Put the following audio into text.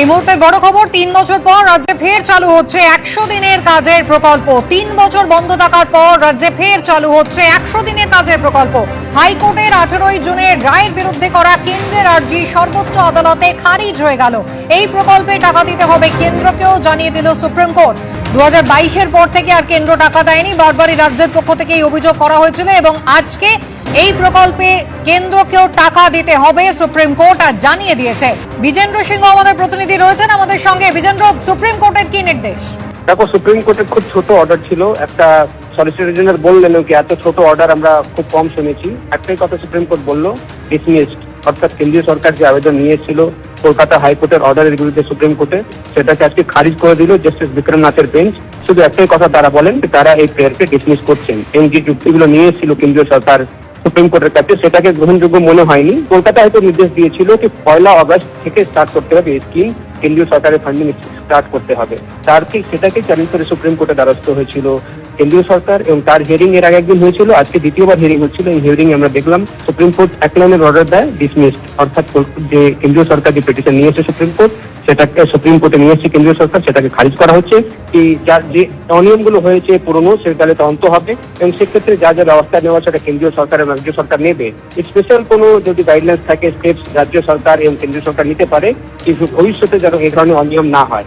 এই মুহূর্তে বড় খবর, তিন বছর পর রাজ্যে ফের চালু হচ্ছে একশো দিনের কাজের প্রকল্প। তিন বছর বন্ধ থাকার পর রাজ্যে ফের চালু হচ্ছে একশো দিনের কাজের প্রকল্প। হাইকোর্টের আঠেরোই জুনের রায়ের বিরুদ্ধে করা কেন্দ্রের আর্জি সর্বোচ্চ আদালতে খারিজ হয়ে গেল। এই প্রকল্পে টাকা দিতে হবে কেন্দ্রকেও জানিয়ে দিল সুপ্রিম কোর্ট। দু হাজার পর থেকে আর কেন্দ্র টাকা দেয়নি। বারবারই রাজ্যের পক্ষ থেকে এই অভিযোগ করা হয়েছিল এবং আজকে এই প্রকল্পে কেন্দ্রকেও টাকা দিতে হবে, সুপ্রিম কোর্ট আর জানিয়ে দিয়েছে। বিজেন্দ্র সিংহ আমাদের প্রতিনিধি রয়েছেন আমাদের সঙ্গে। বিজেন্দ্র, সুপ্রিম কোর্টের কি নির্দেশ? দেখো, সুপ্রিম কোর্টের খুব ছোট অর্ডার ছিল। একটা সলিসিটর জেনারেল বললেন কি, এত ছোট অর্ডার আমরা খুব কম শুনেছি। একটাই কথা সুপ্রিম কোর্ট বলল ডিসমিসড অর্থাৎ কেন্দ্রীয় সরকার যে আবেদন নিয়েছিল, কলকাতা হাইকোর্টের অর্ডারের বিরুদ্ধে সুপ্রিম কোর্টে, সেটাকে আজকে খারিজ করে দিল জাস্টিস বিক্রমনাথের বেঞ্চ শুধু একটাই কথা তারা বলেন তারা এই প্রেয়ারকে ডিসমিস করছেন। এবং যে যুক্তিগুলো নিয়ে এসেছিল কেন্দ্রীয় সরকার সুপ্রিম কোর্টের কাছে, সেটাকে গ্রহণযোগ্য মনে হয়নি। কলকাতা হয়তো নির্দেশ দিয়েছিল কি পয়লা আগস্ট থেকে স্টার্ট করতে হবে এই স্কিম কেন্দ্রীয় সরকারের ফান্ডিং স্টার্ট করতে হবে। তার ঠিক সেটাকে চ্যালেঞ্জ করে সুপ্রিম কোর্টে দ্বারস্থ হয়েছিল। কেন্দ্রীয় সরকার এবং তার হিয়ারিং এর আগে একদিন হয়েছিল, আজকে দ্বিতীয়বার হিয়ারিং হচ্ছিল। এই হিয়ারিং আমরা দেখলাম সুপ্রিম কোর্ট এক লাইনের অর্ডার দেয় ডিসমিসড অর্থাৎ যে কেন্দ্রীয় সরকার যে পিটিশন নিয়েছে সুপ্রিম কোর্ট সেটাকে সুপ্রিম কোর্টে নিয়ে এসেছে কেন্দ্রীয় সরকার, সেটাকে খারিজ করা হচ্ছে। কি যার যে অনিয়মগুলো হয়েছে পুরনো সেটাকে তদন্ত হবে। এবং সেক্ষেত্রে যা যা ব্যবস্থা নেওয়া সেটা কেন্দ্রীয় সরকার এবং রাজ্য সরকার নেবে। স্পেশাল কোনো যদি গাইডলাইন্স থাকে স্টেপস রাজ্য সরকার এবং কেন্দ্রীয় সরকার নিতে পারে, কিন্তু ভবিষ্যতে যেন এই ধরনের অনিয়ম না হয়।